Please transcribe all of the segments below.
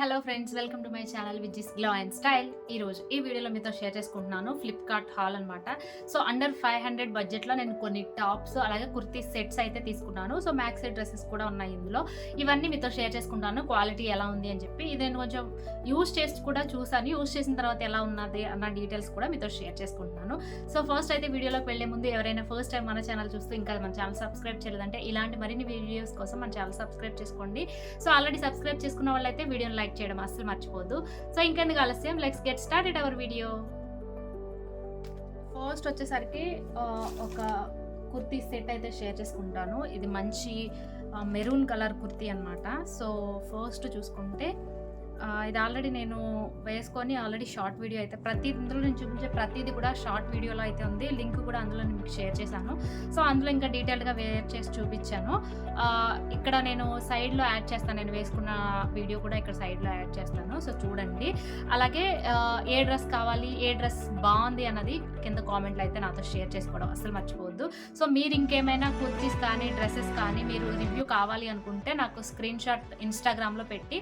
Hello friends welcome to my channel which is glow and style. ఈ రోజు ఈ వీడియోలో మీతో షేర్ చేసుకుంటున్నాను ఫ్లిప్కార్ట్ హాల్ అనమాట సో అండర్ ఫైవ్ హండ్రెడ్ బడ్జెట్లో నేను కొన్ని టాప్స్ అలాగే కుర్తీ సెట్స్ అయితే తీసుకున్నాను. సో మ్యాక్స్ డ్రెస్సెస్ కూడా ఉన్నాయి ఇందులో. ఇవన్నీ మీతో షేర్ చేసుకుంటాను క్వాలిటీ ఎలా ఉంది అని చెప్పి. ఇది నేను కొంచెం యూస్ చేసి కూడా చూసాను యూస్ చేసిన తర్వాత ఎలా ఉన్నది అన్న డీటెయిల్స్ కూడా మీతో షేర్ చేసుకుంటున్నాను. సో ఫస్ట్ అయితే వీడియోలోకి వెళ్ళే ముందు ఎవరైనా ఫస్ట్ టైం మన ఛానల్ చూస్తూ ఇంకా మన ఛానల్ సబ్స్క్రైబ్ చేయలేదంటే ఇలాంటి మరిన్ని వీడియోస్ కోసం మన ఛానల్ సబ్స్క్రైబ్ చేసుకోండి. సో ఆల్రెడీ సబ్స్క్రైబ్ చేసుకున్న వాళ్ళైతే వీడియోని లైక్ చేయడం అస్సలు మర్చిపోద్దు సో ఇంకెందుకు ఆలస్యం? Let's get started our video first వచ్చేసరికి ఒక కుర్తీ సెట్ అయితే షేర్ చేసుకుంటాను. ఇది మంచి మెరూన్ కలర్ కుర్తీ అనమాట సో ఫస్ట్ చూసుకుంటే ఇది ఆల్రెడీ నేను వేసుకొని ఆల్రెడీ షార్ట్ వీడియో అయితే ప్రతి ఇందులో నేను చూపించే ప్రతిదీ కూడా షార్ట్ వీడియోలో అయితే ఉంది. లింక్ కూడా అందులో మీకు షేర్ చేశాను. సో అందులో ఇంకా డీటెయిల్గా వేర్ చేసి చూపించాను. ఇక్కడ నేను సైడ్లో యాడ్ చేస్తాను. నేను వేసుకున్న వీడియో కూడా ఇక్కడ సైడ్లో యాడ్ చేస్తాను. సో చూడండి. అలాగే ఏ డ్రెస్ కావాలి ఏ డ్రెస్ బాగుంది అన్నది కింద కామెంట్లో అయితే నాతో షేర్ చేసుకోవడం అసలు మర్చిపోవద్దు సో మీరు ఇంకేమైనా కుర్తీస్ కానీ డ్రెస్సెస్ కానీ మీరు రివ్యూ కావాలి అనుకుంటే నాకు స్క్రీన్ షాట్ ఇన్స్టాగ్రామ్లో పెట్టి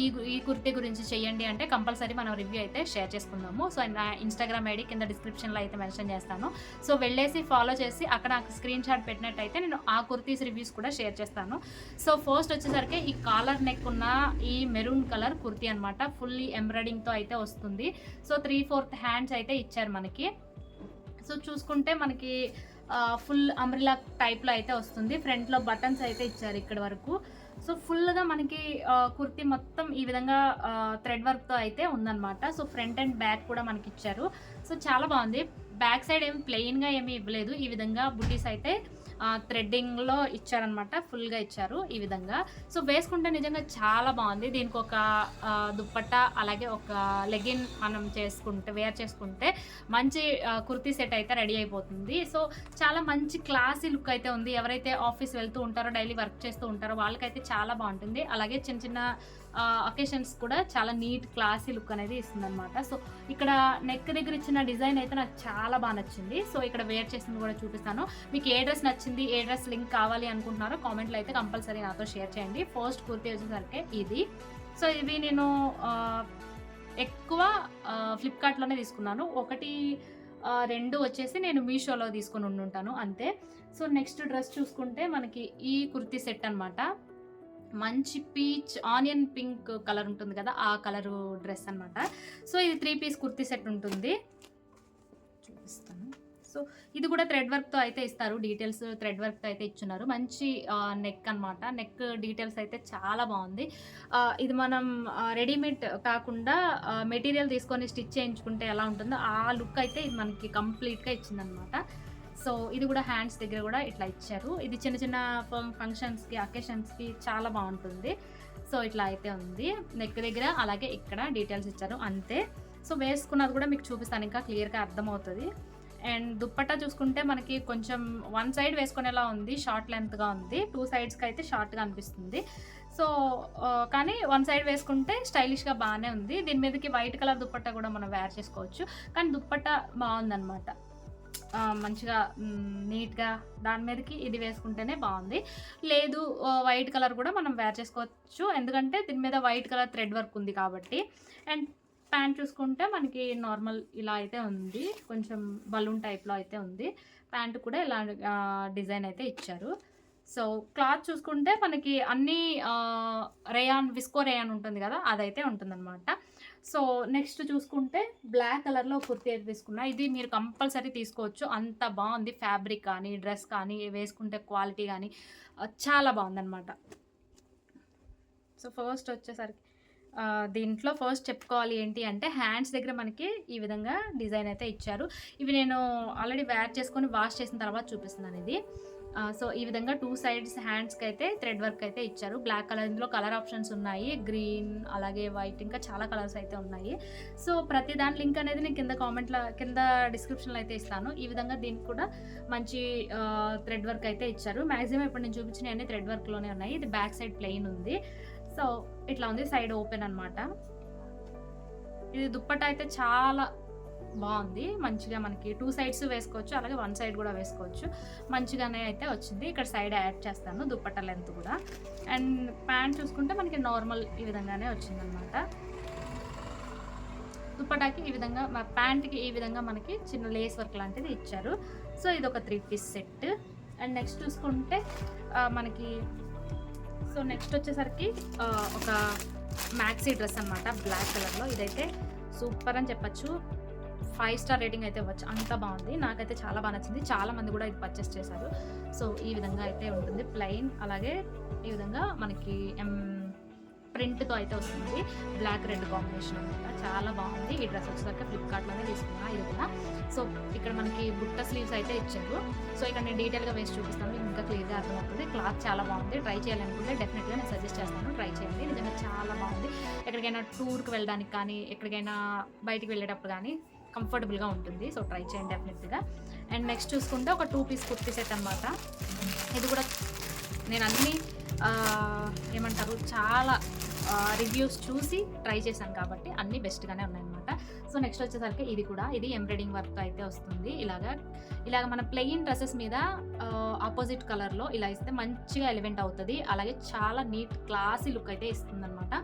ఈ ఈ కుర్తీ గురించి చేయండి అంటే కంపల్సరీ మనం రివ్యూ అయితే షేర్ చేసుకుందాము. సో నా ఇన్స్టాగ్రామ్ ఐడి కింద డిస్క్రిప్షన్లో అయితే మెన్షన్ చేస్తాను. సో వెళ్ళేసి ఫాలో చేసి అక్కడ నాకు స్క్రీన్ షాట్ పెట్టినట్టయితే నేను ఆ కుర్తీస్ రివ్యూస్ కూడా షేర్ చేస్తాను. సో ఫస్ట్ వచ్చేసరికి ఈ కాలర్ నెక్ ఉన్న ఈ మెరూన్ కలర్ కుర్తీ అనమాట ఫుల్లీ ఎంబ్రాయిడింగ్తో అయితే వస్తుంది. సో త్రీ ఫోర్త్ హ్యాండ్స్ అయితే ఇచ్చారు మనకి. సో చూసుకుంటే మనకి ఫుల్ అంబ్రిలా టైప్లో అయితే వస్తుంది. ఫ్రంట్లో బటన్స్ అయితే ఇచ్చారు ఇక్కడ వరకు. సో ఫుల్గా మనకి కుర్తీ మొత్తం ఈ విధంగా థ్రెడ్ వర్క్తో అయితే ఉందన్నమాట. సో ఫ్రంట్ అండ్ బ్యాక్ కూడా మనకి ఇచ్చారు. సో చాలా బాగుంది. బ్యాక్ సైడ్ ఏమి ప్లెయిన్గా ఏమీ ఇవ్వలేదు. ఈ విధంగా బుటీస్ అయితే థ్రెడ్డింగ్లో ఇచ్చారనమాట ఫుల్గా ఇచ్చారు ఈ విధంగా. సో వేసుకుంటే నిజంగా చాలా బాగుంది. దీనికి ఒక దుప్పట్ట అలాగే ఒక లెగిన్ మనం చేసుకుంటే వేర్ చేసుకుంటే మంచి కుర్తి కుర్తీ సెట్ అయితే రెడీ అయిపోతుంది. సో చాలా మంచి క్లాసీ లుక్ అయితే ఉంది. ఎవరైతే ఆఫీస్ వెళ్తూ ఉంటారో డైలీ వర్క్ చేస్తూ ఉంటారో వాళ్ళకైతే చాలా బాగుంటుంది. అలాగే చిన్న చిన్న అకేషన్స్ కూడా చాలా నీట్ క్లాసీ లుక్ అనేది ఇస్తుంది అనమాట సో ఇక్కడ నెక్ దగ్గర ఇచ్చిన డిజైన్ అయితే నాకు చాలా బాగా నచ్చింది. సో ఇక్కడ వేర్ చేసింది కూడా చూపిస్తాను. మీకు ఏ డ్రెస్ నచ్చింది ఏ డ్రెస్ లింక్ కావాలి అనుకుంటున్నారో కామెంట్లో అయితే కంపల్సరీ నాతో షేర్ చేయండి. ఫస్ట్ కుర్తీ వచ్చేసరికి ఇది. సో ఇవి నేను ఎక్కువ ఫ్లిప్కార్ట్లోనే తీసుకున్నాను. ఒకటి రెండు వచ్చేసి నేను మీషోలో తీసుకొని ఉండుంటాను అంతే. సో నెక్స్ట్ డ్రెస్ చూసుకుంటే మనకి ఈ కుర్తీ సెట్ అనమాట మంచి పీచ్ ఆనియన్ పింక్ కలర్ ఉంటుంది కదా ఆ కలరు డ్రెస్ అనమాట సో ఇది త్రీ పీస్ కుర్తీ సెట్ ఉంటుంది. చూపిస్తాను. సో ఇది కూడా థ్రెడ్ వర్క్తో అయితే ఇస్తారు. డీటెయిల్స్ థ్రెడ్ వర్క్తో అయితే ఇచ్చున్నారు. మంచి నెక్ అనమాట నెక్ డీటెయిల్స్ అయితే చాలా బాగుంది. ఇది మనం రెడీమేడ్ కాకుండా మెటీరియల్ తీసుకొని స్టిచ్ చేయించుకుంటే ఎలా ఉంటుందో ఆ లుక్ అయితే ఇది మనకి కంప్లీట్గా ఇచ్చిందనమాట సో ఇది కూడా హ్యాండ్స్ దగ్గర కూడా ఇట్లా ఇచ్చారు. ఇది చిన్న చిన్న ఫంక్షన్స్కి అకేషన్స్కి చాలా బాగుంటుంది. సో ఇట్లా అయితే ఉంది. నెక్ దగ్గర అలాగే ఇక్కడ డీటెయిల్స్ ఇచ్చారు. అంతే. సో వేసుకున్నది కూడా మీకు చూపిస్తాను. ఇంకా క్లియర్గా అర్థమవుతుంది. అండ్ దుప్పట్టా చూసుకుంటే మనకి కొంచెం వన్ సైడ్ వేసుకునేలా ఉంది షార్ట్ లెంత్గా ఉంది. టూ సైడ్స్కి అయితే షార్ట్గా అనిపిస్తుంది. సో కానీ వన్ సైడ్ వేసుకుంటే స్టైలిష్గా బాగానే ఉంది. దీని మీదకి వైట్ కలర్ దుప్పట్టా కూడా మనం వేర్ చేసుకోవచ్చు. కానీ దుప్పట్టా బాగుందన్నమాట. మంచిగా నీట్గా దాని మీదకి ఇది వేసుకుంటేనే బాగుంది. లేదు వైట్ కలర్ కూడా మనం వేర్ చేసుకోవచ్చు. ఎందుకంటే దీని మీద వైట్ కలర్ థ్రెడ్ వర్క్ ఉంది కాబట్టి. అండ్ ప్యాంట్ చూసుకుంటే మనకి నార్మల్ ఇలా అయితే ఉంది. కొంచెం బలూన్ టైప్లో అయితే ఉంది. ప్యాంట్ కూడా ఇలా డిజైన్ అయితే ఇచ్చారు. సో క్లాత్ చూసుకుంటే మనకి అన్ని రేయాన్ విస్కో రేయాన్ ఉంటుంది కదా అదైతే ఉంటుందన్నమాట. సో నెక్స్ట్ చూసుకుంటే బ్లాక్ కలర్లో కుర్తి అయితే తీసుకున్నా. ఇది మీరు కంపల్సరీ తీసుకోవచ్చు. అంత బాగుంది ఫ్యాబ్రిక్ కానీ డ్రెస్ కానీ వేసుకుంటే క్వాలిటీ కానీ చాలా బాగుందన్నమాట. సో ఫస్ట్ వచ్చేసరికి దీంట్లో ఫస్ట్ చెప్పుకోవాలి ఏంటి అంటే హ్యాండ్స్ దగ్గర మనకి ఈ విధంగా డిజైన్ అయితే ఇచ్చారు. ఇవి నేను ఆల్రెడీ వేర్ చేసుకొని వాష్ చేసిన తర్వాత చూపిస్తున్నాను ఇది. సో ఈ విధంగా టూ సైడ్స్ హ్యాండ్స్కి అయితే థ్రెడ్ వర్క్ అయితే ఇచ్చారు. బ్లాక్ కలర్ ఇందులో కలర్ ఆప్షన్స్ ఉన్నాయి. గ్రీన్ అలాగే వైట్ ఇంకా చాలా కలర్స్ అయితే ఉన్నాయి. సో ప్రతి దాని లింక్ అనేది నేను కింద కామెంట్లో కింద డిస్క్రిప్షన్లో అయితే ఇస్తాను. ఈ విధంగా దీనికి కూడా మంచి థ్రెడ్ వర్క్ అయితే ఇచ్చారు. మ్యాక్సిమం ఇప్పుడు నేను చూపించిన అన్ని థ్రెడ్ వర్క్లోనే ఉన్నాయి. ఇది బ్యాక్ సైడ్ ప్లెయిన్ ఉంది. సో ఇట్లా ఉంది సైడ్ ఓపెన్ అన్నమాట. ఇది దుప్పట అయితే చాలా బాగుంది. మంచిగా మనకి టూ సైడ్స్ వేసుకోవచ్చు అలాగే వన్ సైడ్ కూడా వేసుకోవచ్చు. మంచిగానే అయితే వచ్చింది. ఇక్కడ సైడ్ యాడ్ చేస్తాను దుప్పట్ట లెంత్ కూడా. అండ్ ప్యాంట్ చూసుకుంటే మనకి నార్మల్ ఈ విధంగానే వచ్చిందనమాట దుప్పటాకి ఈ విధంగా ప్యాంట్కి ఈ విధంగా మనకి చిన్న లేస్ వర్క్ లాంటిది ఇచ్చారు. సో ఇది ఒక three piece set. And next చూసుకుంటే మనకి సో నెక్స్ట్ వచ్చేసరికి ఒక మ్యాక్సీ డ్రెస్ అనమాట బ్లాక్ కలర్లో ఇదైతే సూపర్ అని చెప్పచ్చు. ఫైవ్ స్టార్ రేటింగ్ అయితే ఇవ్వచ్చు. అంత బాగుంది. నాకైతే చాలా బాగా నచ్చింది. చాలా మంది కూడా ఇది పర్చేస్ చేశారు. సో ఈ విధంగా అయితే ఉంటుంది. ప్లెయిన్ అలాగే ఈ విధంగా మనకి ఎం ప్రింట్తో అయితే వస్తుంది. బ్లాక్ రెడ్ కాంబినేషన్ అనమాట. చాలా బాగుంది. ఈ డ్రెస్ వచ్చేసరికి ఫ్లిప్కార్ట్లోనే తీసుకున్నా ఇది కూడా. సో ఇక్కడ మనకి బుట్ట స్లీవ్స్ అయితే ఇచ్చారు. సో ఇక్కడ నేను డీటెయిల్గా వేసి చూపిస్తాను. ఇంకా క్లియర్గా అర్థమవుతుంది. క్లాత్ చాలా బాగుంది. ట్రై చేయాలనుకుంటే డెఫినెట్గా నేను సజెస్ట్ చేస్తాను. ట్రై చేయండి. నిజంగా చాలా బాగుంది. ఎక్కడికైనా టూర్కి వెళ్ళడానికి కానీ ఎక్కడికైనా బయటికి వెళ్ళేటప్పుడు కానీ కంఫర్టబుల్గా ఉంటుంది. సో ట్రై చేయండి డెఫినెట్గా. అండ్ నెక్స్ట్ చూసుకుంటే ఒక టూ పీస్ కుర్తీ సెట్ అనమాట. ఇది కూడా నేను అన్ని ఏమంటారు చాలా రివ్యూస్ చూసి ట్రై చేశాను కాబట్టి అన్నీ బెస్ట్గానే ఉన్నాయన్నమాట. సో నెక్స్ట్ వచ్చేసరికి ఇది కూడా ఇది ఎంబ్రాయిడింగ్ వర్క్ అయితే వస్తుంది. ఇలాగా ఇలాగ మన ప్లెయిన్ డ్రెస్సెస్ మీద ఆపోజిట్ కలర్లో ఇలా ఇస్తే మంచిగా ఎలివెంట్ అవుతుంది. అలాగే చాలా నీట్ క్లాసీ లుక్ అయితే ఇస్తుంది అనమాట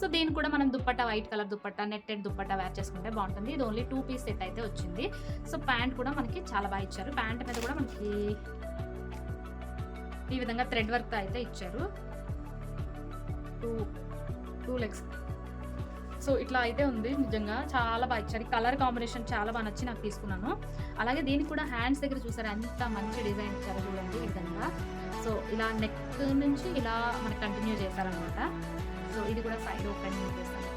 సో దీన్ని కూడా మనం dupatta white colour dupatta netted dupatta wear చేసుకుంటే బాగుంటుంది. ఇది ఓన్లీ టూ పీస్ సెట్ అయితే వచ్చింది. సో ప్యాంట్ కూడా మనకి చాలా బాగా ఇచ్చారు. ప్యాంట్ మీద కూడా మనకి ఈ విధంగా థ్రెడ్ వర్క్ అయితే ఇచ్చారు. Two two legs. సో ఇట్లా అయితే ఉంది నిజంగా. చాలా బాగా ఇచ్చారు. కలర్ కాంబినేషన్ చాలా బాగా నచ్చి నాకు తీసుకున్నాను. అలాగే దీనికి కూడా హ్యాండ్స్ దగ్గర చూసారు ఎంత మంచి డిజైన్ ఇచ్చారు చూడండి ఈ విధంగా. సో ఇలా నెక్ నుంచి ఇలా మనకు కంటిన్యూ చేశారనమాట. సో ఇది కూడా సైడ్ ఓపెన్ చేస్తాను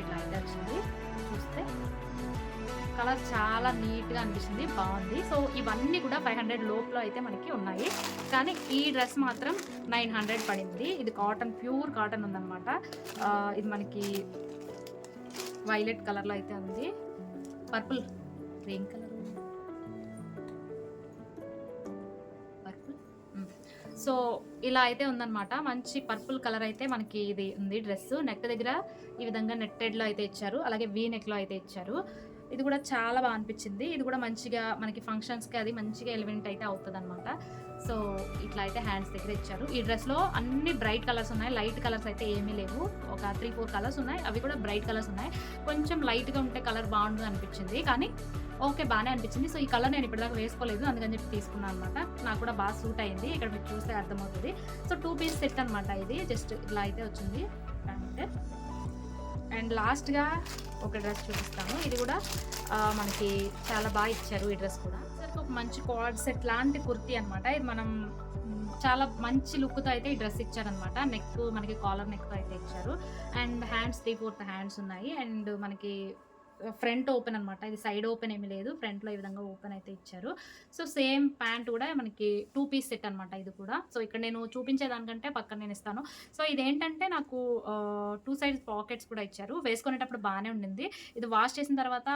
ఇట్లా అయితే వచ్చింది. చూస్తే. కలర్ చాలా నీట్గా అనిపిస్తుంది బాగుంది. సో ఇవన్నీ కూడా ఫైవ్ హండ్రెడ్ లోపల అయితే మనకి ఉన్నాయి. కానీ ఈ డ్రెస్ మాత్రం నైన్ హండ్రెడ్ పడింది. ఇది కాటన్ ప్యూర్ కాటన్ ఉందన్నమాట. ఇది మనకి వైలెట్ కలర్లో అయితే ఉంది. Purple green colour purple? So ఇలా అయితే ఉందన్నమాట. మంచి పర్పుల్ కలర్ అయితే మనకి ఇది ఉంది డ్రెస్ నెక్ దగ్గర ఈ విధంగా నెట్టెడ్లో అయితే ఇచ్చారు. అలాగే వీ నెక్లో అయితే ఇచ్చారు. ఇది కూడా చాలా బాగా అనిపించింది. ఇది కూడా మంచిగా మనకి ఫంక్షన్స్కి అది మంచిగా ఎలిమెంట్ అయితే అవుతుంది అనమాట సో ఇట్లా అయితే హ్యాండ్స్ దగ్గర ఇచ్చారు. ఈ డ్రెస్లో అన్ని బ్రైట్ కలర్స్ ఉన్నాయి. లైట్ కలర్స్ అయితే ఏమీ లేవు. ఒక త్రీ ఫోర్ కలర్స్ ఉన్నాయి. అవి కూడా బ్రైట్ కలర్స్ ఉన్నాయి. కొంచెం లైట్గా ఉంటే కలర్ బాగుంటుంది అనిపించింది. కానీ ఓకే బాగానే అనిపించింది. సో ఈ కలర్ నేను ఇప్పటిదాకా వేసుకోలేదు. అందుకని చెప్పి తీసుకున్నాను అనమాట నాకు కూడా బాగా సూట్ అయింది. ఇక్కడ మీరు చూస్తే అర్థమవుతుంది. సో టూ పీస్ సెట్ అనమాట ఇది. జస్ట్ ఇలా అయితే వచ్చింది. అంటే అండ్ లాస్ట్గా ఒక డ్రెస్ చూపిస్తాను. ఇది కూడా మనకి చాలా బాగా ఇచ్చారు ఈ డ్రెస్ కూడా. సరికి ఒక మంచి కోడ్ సెట్ లాంటి కుర్తీ అనమాట ఇది మనం చాలా మంచి లుక్తో అయితే ఈ డ్రెస్ ఇచ్చారనమాట నెక్ మనకి కాలర్ నెక్తో అయితే ఇచ్చారు. And hands three fourth hands ఉన్నాయి. అండ్ మనకి ఫ్రంట్ ఓపెన్ అనమాట ఇది సైడ్ ఓపెన్ ఏమీ లేదు. ఫ్రంట్లో ఈ విధంగా ఓపెన్ అయితే ఇచ్చారు. సో సేమ్ ప్యాంట్ కూడా మనకి టూ పీస్ సెట్ అనమాట ఇది కూడా. సో ఇక్కడ నేను చూపించే దానికంటే పక్కన నేను ఇస్తాను. సో ఇదేంటంటే నాకు టూ సైడ్స్ పాకెట్స్ కూడా ఇచ్చారు. వేసుకునేటప్పుడు బాగానే ఉండింది. ఇది వాష్ చేసిన తర్వాత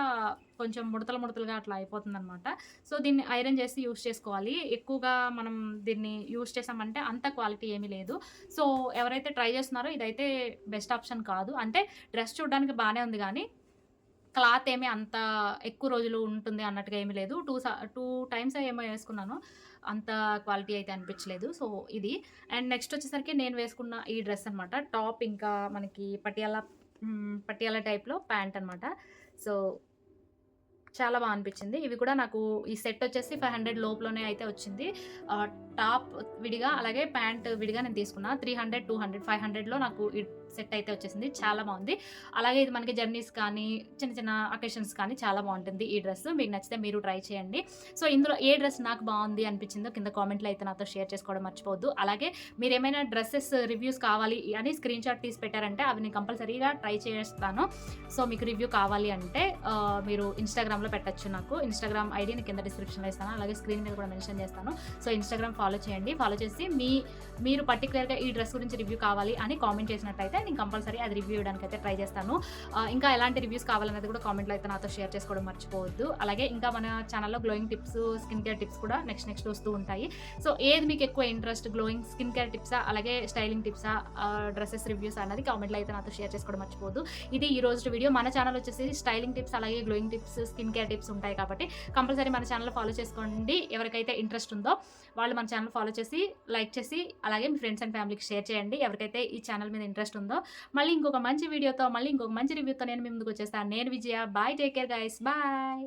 కొంచెం ముడతలు ముడతలుగా అట్లా అయిపోతుంది అనమాట సో దీన్ని ఐరన్ చేసి యూస్ చేసుకోవాలి. ఎక్కువగా మనం దీన్ని యూస్ చేసామంటే అంత క్వాలిటీ ఏమీ లేదు. సో ఎవరైతే ట్రై చేస్తున్నారో ఇదైతే బెస్ట్ ఆప్షన్ కాదు. అంటే డ్రెస్ చూడడానికి బాగానే ఉంది కానీ క్లాత్ ఏమీ అంత ఎక్కువ రోజులు ఉంటుంది అన్నట్టుగా ఏమీ లేదు. టూ టూ టైమ్స్ ఏమో వేసుకున్నాను. అంత క్వాలిటీ అయితే అనిపించలేదు. సో ఇది. అండ్ నెక్స్ట్ వచ్చేసరికి నేను వేసుకున్న ఈ డ్రెస్ అనమాట టాప్ ఇంకా మనకి పటియాలా పటియాల పటియాలా టైప్లో ప్యాంట్ అనమాట సో చాలా బాగా అనిపించింది. ఇవి కూడా నాకు ఈ సెట్ వచ్చేసి ఫైవ్ హండ్రెడ్ లోపులోనే అయితే వచ్చింది. టాప్ విడిగా అలాగే ప్యాంట్ విడిగా నేను తీసుకున్నా. Three hundred two hundred five హండ్రెడ్లో నాకు సెట్ అయితే వచ్చేసింది. చాలా బాగుంది. అలాగే ఇది మనకి జర్నీస్ కానీ చిన్న చిన్న అకేషన్స్ కానీ చాలా బాగుంటుంది ఈ డ్రెస్. మీకు నచ్చితే మీరు ట్రై చేయండి. సో ఇందులో ఏ డ్రెస్ నాకు బాగుంది అనిపించిందో కింద కామెంట్లో అయితే నాతో షేర్ చేసుకోవడం మర్చిపోవద్దు. అలాగే మీరు ఏమైనా డ్రెస్సెస్ రివ్యూస్ కావాలి అని స్క్రీన్ షాట్ తీసి పెట్టారంటే అవి నేను కంపల్సరీగా ట్రై చేస్తాను. సో మీకు రివ్యూ కావాలి అంటే మీరు ఇన్స్టాగ్రామ్లో పెట్టచ్చు నాకు. ఇన్స్టాగ్రామ్ ఐడిని కింద డిస్క్రిప్షన్లో ఇస్తాను. అలాగే స్క్రీన్ మీద కూడా మెన్షన్ చేస్తాను. సో ఇన్స్టాగ్రామ్ ఫాలో చేయండి. ఫాలో చేసి మీ మీరు పర్టికులర్గా ఈ డ్రెస్ గురించి రివ్యూ కావాలి అని కామెంట్ చేసినట్టయితే నేను కంపల్సరీ అది రివ్యూ ఇవ్వడానికి అయితే ట్రై చేస్తాను. ఇంకా ఎలాంటి రివ్యూస్ కావాలనేది కూడా కామెంట్లో అయితే నాతో షేర్ చేసుకోవడం మర్చిపోవద్దు. అలాగే ఇంకా మన ఛానల్లో glowing tips skin care tips కూడా నెక్స్ట్ నెక్స్ట్ వస్తూ ఉంటాయి. సో ఏది మీకు ఎక్కువ ఇంట్రెస్ట్ గ్లోయింగ్ స్కిన్ కేర్ టిప్సా అలాగే స్టైలింగ్ టిప్సా డ్రెస్సెస్ రివ్యూస్ అనేది కామెంట్లో అయితే నాతో షేర్ చేసుకోవడం మర్చిపోవద్దు. ఇది ఈ రోజు వీడియో మన ఛానల్ వచ్చేసి స్టైలింగ్ టిప్స్ అలాగే glowing tips skin care tips ఉంటాయి కాబట్టి కంపల్సరీ మన ఛానల్ ఫాలో చేసుకోండి. ఎవరికైతే ఇంట్రెస్ట్ ఉందో వాళ్ళు మన ఛానల్ ఫాలో చేసి లైక్ చేసి అలాగే మీ ఫ్రెండ్స్ అండ్ ఫ్యామిలీకి షేర్ చేయండి. ఎవరికైతే ఈ ఛానల్ మీద ఇంట్రెస్ట్ ఉందో మళ్ళీ ఇంకొక మంచి వీడియోతో మళ్ళీ ఇంకొక మంచి రివ్యూతో నేను మీ ముందుకు వచ్చేస్తాను. నేను Vijaya. Bye take care guys bye